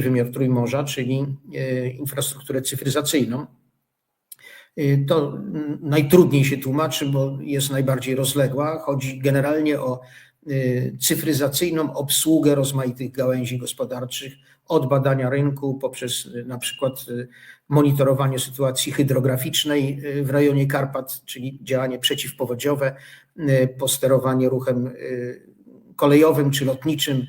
wymiar Trójmorza, czyli e, infrastrukturę cyfryzacyjną. E, to mm, najtrudniej się tłumaczy, bo jest najbardziej rozległa. Chodzi generalnie o e, cyfryzacyjną obsługę rozmaitych gałęzi gospodarczych, od badania rynku poprzez na przykład monitorowanie sytuacji hydrograficznej w rejonie Karpat, czyli działanie przeciwpowodziowe, posterowanie ruchem kolejowym czy lotniczym,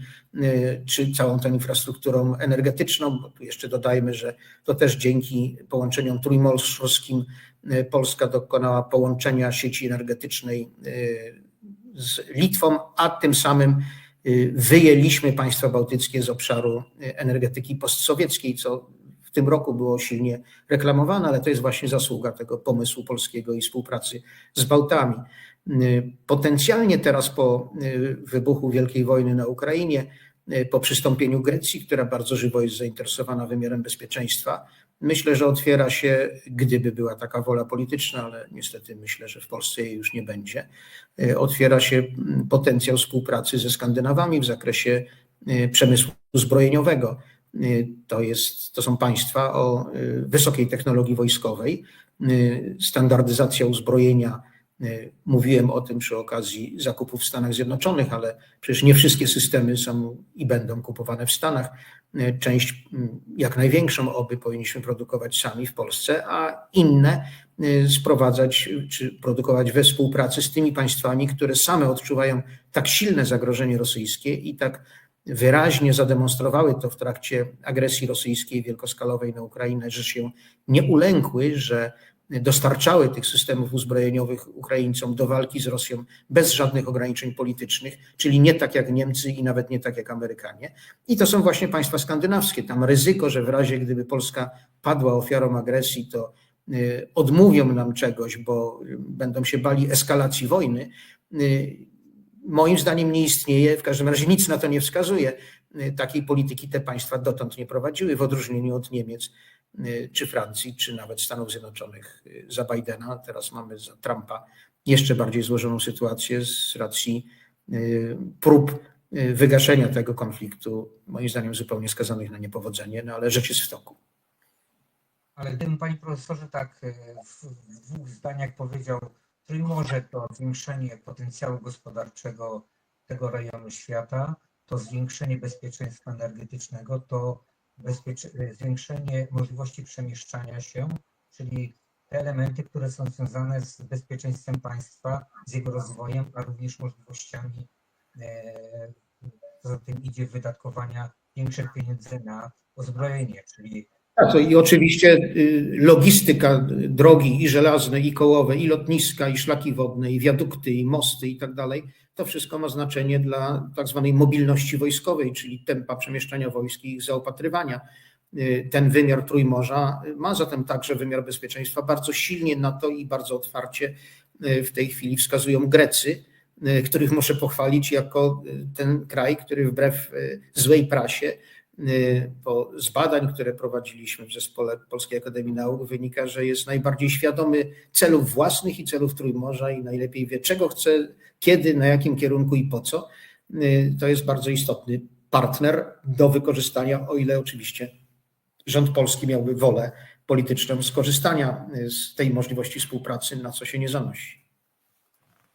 czy całą tą infrastrukturą energetyczną, bo tu jeszcze dodajmy, że to też dzięki połączeniom trójmorskim y, Polska dokonała połączenia sieci energetycznej y, z Litwą, a tym samym wyjęliśmy państwa bałtyckie z obszaru energetyki postsowieckiej, co tym roku było silnie reklamowane, ale to jest właśnie zasługa tego pomysłu polskiego i współpracy z Bałtami. Potencjalnie teraz po y, wybuchu Wielkiej Wojny na Ukrainie, y, po przystąpieniu Grecji, która bardzo żywo jest zainteresowana wymiarem bezpieczeństwa, myślę, że otwiera się, gdyby była taka wola polityczna, ale niestety myślę, że w Polsce jej już nie będzie, y, otwiera się mm, potencjał współpracy ze Skandynawami w zakresie przemysłu zbrojeniowego. To, jest, to są państwa o wysokiej technologii wojskowej, standardyzacja uzbrojenia mówiłem o tym przy okazji zakupów w Stanach Zjednoczonych, ale przecież nie wszystkie systemy są i będą kupowane w Stanach. Część, jak największą oby, powinniśmy produkować sami w Polsce, a inne sprowadzać czy produkować we współpracy z tymi państwami, które same odczuwają tak silne zagrożenie rosyjskie i tak wyraźnie zademonstrowały to w trakcie agresji rosyjskiej wielkoskalowej na Ukrainę, że się nie ulękły, że dostarczały tych systemów uzbrojeniowych Ukraińcom do walki z Rosją bez żadnych ograniczeń politycznych, czyli nie tak jak Niemcy i nawet nie tak jak Amerykanie. I to są właśnie państwa skandynawskie. Tam ryzyko, że w razie gdyby Polska padła ofiarą agresji, to y, odmówią nam czegoś, bo będą się bali eskalacji wojny, y, moim zdaniem nie istnieje, w każdym razie nic na to nie wskazuje. Y, takiej polityki te państwa dotąd nie prowadziły, w odróżnieniu od Niemiec, Y, czy Francji, czy nawet Stanów Zjednoczonych y, za Bidena. Teraz mamy za Trumpa jeszcze bardziej złożoną sytuację z racji prób wygaszenia tego konfliktu, moim zdaniem zupełnie skazanych na niepowodzenie, no ale rzecz jest w toku. Ale gdybym panie profesorze tak w dwóch zdaniach powiedział, Trójmorze to zwiększenie potencjału gospodarczego tego rejonu świata, to zwiększenie bezpieczeństwa energetycznego, to zwiększenie możliwości przemieszczania się, czyli te elementy, które są związane z bezpieczeństwem państwa, z jego rozwojem, a również możliwościami, e, poza tym idzie wydatkowania większych pieniędzy na uzbrojenie, czyli tak, i oczywiście y, logistyka drogi i żelazne, i kołowe, i lotniska, i szlaki wodne, i wiadukty, i mosty, i tak dalej, to wszystko ma znaczenie dla tak zwanej mobilności wojskowej, czyli tempa przemieszczania wojsk i ich zaopatrywania. Y, ten wymiar Trójmorza ma zatem także wymiar bezpieczeństwa. Bardzo silnie na to i bardzo otwarcie y, w tej chwili wskazują Grecy, których muszę pochwalić jako ten kraj, który wbrew złej prasie bo z badań, które prowadziliśmy w zespole Polskiej Akademii Nauk, wynika, że jest najbardziej świadomy celów własnych i celów Trójmorza i najlepiej wie, czego chce, kiedy, na jakim kierunku i po co. To jest bardzo istotny partner do wykorzystania, o ile oczywiście rząd polski miałby wolę polityczną skorzystania z tej możliwości współpracy, na co się nie zanosi.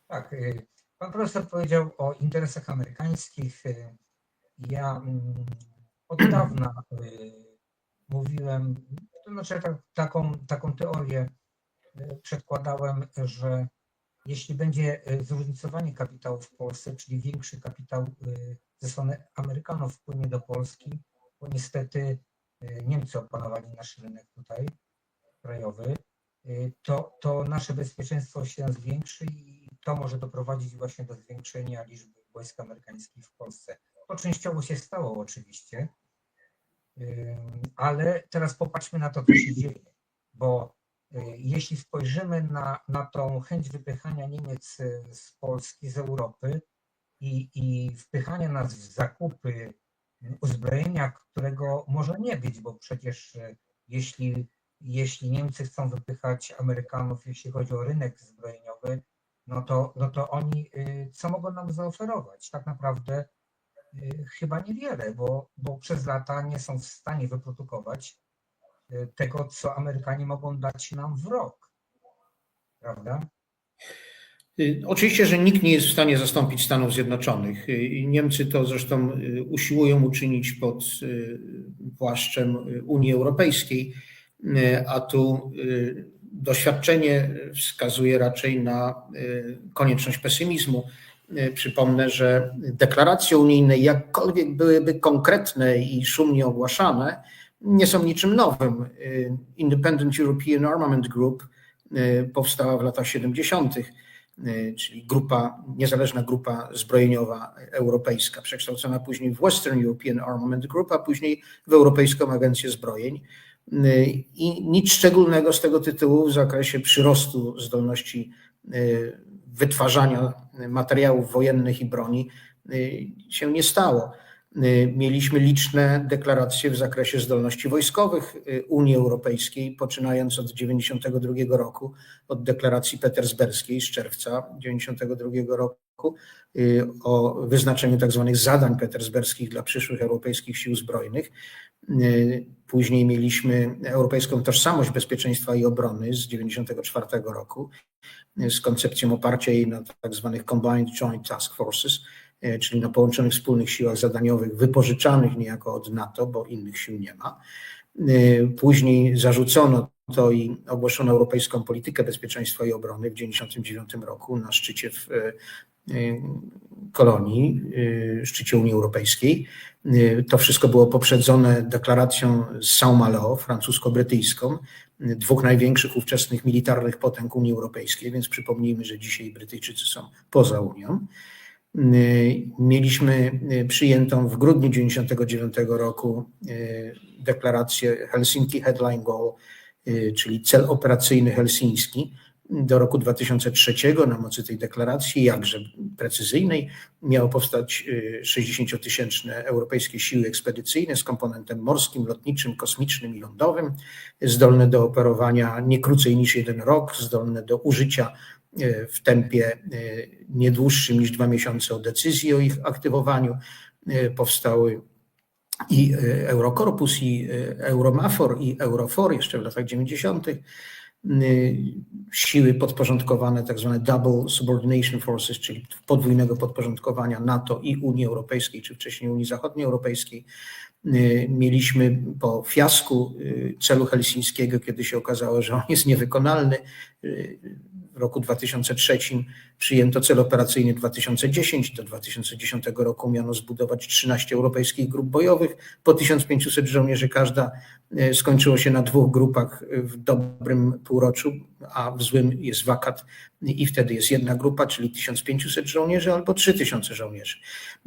Tak. Y, pan profesor powiedział o interesach amerykańskich. Y, ja mm, od dawna y, mówiłem, to znaczy tak, taką, taką teorię y, przedkładałem, że jeśli będzie y, zróżnicowanie kapitału w Polsce, czyli większy kapitał ze strony Amerykanów wpłynie do Polski, bo niestety Niemcy opanowali nasz rynek tutaj krajowy, to, to nasze bezpieczeństwo się zwiększy i to może doprowadzić właśnie do zwiększenia liczby wojsk amerykańskich w Polsce. To częściowo się stało oczywiście, ale teraz popatrzmy na to, co się dzieje, bo y, jeśli spojrzymy na, na tą chęć wypychania Niemiec y, z Polski, z Europy i, i wpychania nas w zakupy uzbrojenia, którego może nie być, bo przecież y, jeśli, jeśli Niemcy chcą wypychać Amerykanów, jeśli chodzi o rynek zbrojeniowy, no to, no to oni co mogą nam zaoferować? Tak naprawdę chyba niewiele, bo, bo przez lata nie są w stanie wyprodukować y, tego, co Amerykanie mogą dać nam w rok. Prawda? Y, Oczywiście, że nikt nie jest w stanie zastąpić Stanów Zjednoczonych. Y, Niemcy to zresztą y, usiłują uczynić pod y, płaszczem y, Unii Europejskiej, Y, a tu y, doświadczenie wskazuje raczej na y, konieczność pesymizmu. Y, Przypomnę, że deklaracje unijne, jakkolwiek byłyby konkretne i szumnie ogłaszane, nie są niczym nowym. Y, Independent European Armament Group y, powstała w latach 70., y, czyli grupa, niezależna grupa zbrojeniowa europejska, przekształcona później w Western European Armament Group, a później w Europejską Agencję Zbrojeń. I nic szczególnego z tego tytułu w zakresie przyrostu zdolności wytwarzania materiałów wojennych i broni y, się nie stało. Y, Mieliśmy liczne deklaracje w zakresie zdolności wojskowych y, Unii Europejskiej, poczynając od 1992 roku, od deklaracji petersberskiej z czerwca 1992 roku y, o wyznaczeniu tzw. zadań petersberskich dla przyszłych europejskich sił zbrojnych. Później mieliśmy Europejską Tożsamość Bezpieczeństwa i Obrony z 1994 roku z koncepcją oparcia jej na tzw. Combined Joint Task Forces, czyli na połączonych wspólnych siłach zadaniowych wypożyczanych niejako od NATO, bo innych sił nie ma. Y, Później zarzucono to i ogłoszono Europejską Politykę Bezpieczeństwa i Obrony w 1999 roku na szczycie w y, Kolonii, szczycie Unii Europejskiej. To wszystko było poprzedzone deklaracją z Saint-Malo, francusko-brytyjską, dwóch największych ówczesnych militarnych potęg Unii Europejskiej, więc przypomnijmy, że dzisiaj Brytyjczycy są poza Unią. Mieliśmy y, przyjętą w grudniu 1999 roku y, deklarację Helsinki Headline Goal, y, czyli cel operacyjny helsiński do roku 2003 na mocy tej deklaracji, jakże precyzyjnej, miało powstać y, 60-tysięczne europejskie siły ekspedycyjne z komponentem morskim, lotniczym, kosmicznym i lądowym, zdolne do operowania nie krócej niż jeden rok, zdolne do użycia w tempie y, nie dłuższym niż dwa miesiące od decyzji o ich aktywowaniu. Y, Powstały i Eurokorpus, i Euromafor, i Eurofor jeszcze w latach 90. Y, Siły podporządkowane, tak zwane Double Subordination Forces, czyli podwójnego podporządkowania NATO i Unii Europejskiej, czy wcześniej Unii Zachodnioeuropejskiej. Mieliśmy po fiasku celu helsińskiego, kiedy się okazało, że on jest niewykonalny, roku 2003 przyjęto cel operacyjny 2010. Do 2010 roku miano zbudować 13 europejskich grup bojowych po 1500 żołnierzy każda. E, Skończyło się na dwóch grupach w dobrym półroczu, a w złym jest wakat i wtedy jest jedna grupa, czyli 1500 żołnierzy albo 3000 żołnierzy.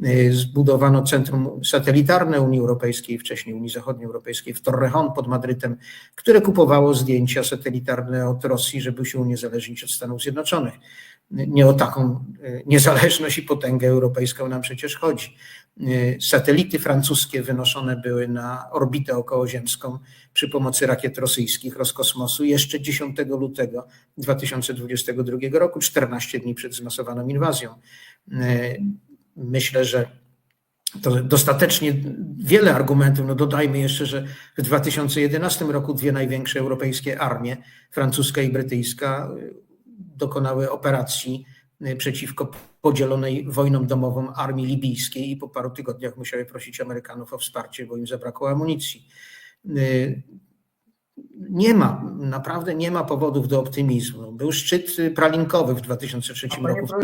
E, Zbudowano centrum satelitarne Unii Europejskiej, wcześniej Unii Zachodnioeuropejskiej w Torrejon pod Madrytem, które kupowało zdjęcia satelitarne od Rosji, żeby się uniezależnić od Stanów Zjednoczonych. Nie o taką e, niezależność i potęgę europejską nam przecież chodzi. E, Satelity francuskie wynoszone były na orbitę okołoziemską przy pomocy rakiet rosyjskich Roskosmosu jeszcze 10 lutego 2022 roku, 14 dni przed zmasowaną inwazją. E, Myślę, że to dostatecznie wiele argumentów. No dodajmy jeszcze, że w 2011 roku dwie największe europejskie armie, francuska i brytyjska, dokonały operacji y, przeciwko podzielonej wojną domową armii libijskiej i po paru tygodniach musiały prosić Amerykanów o wsparcie, bo im zabrakło amunicji. Y, Nie ma, naprawdę nie ma powodów do optymizmu. Był szczyt pralinkowy w 2003 A panie roku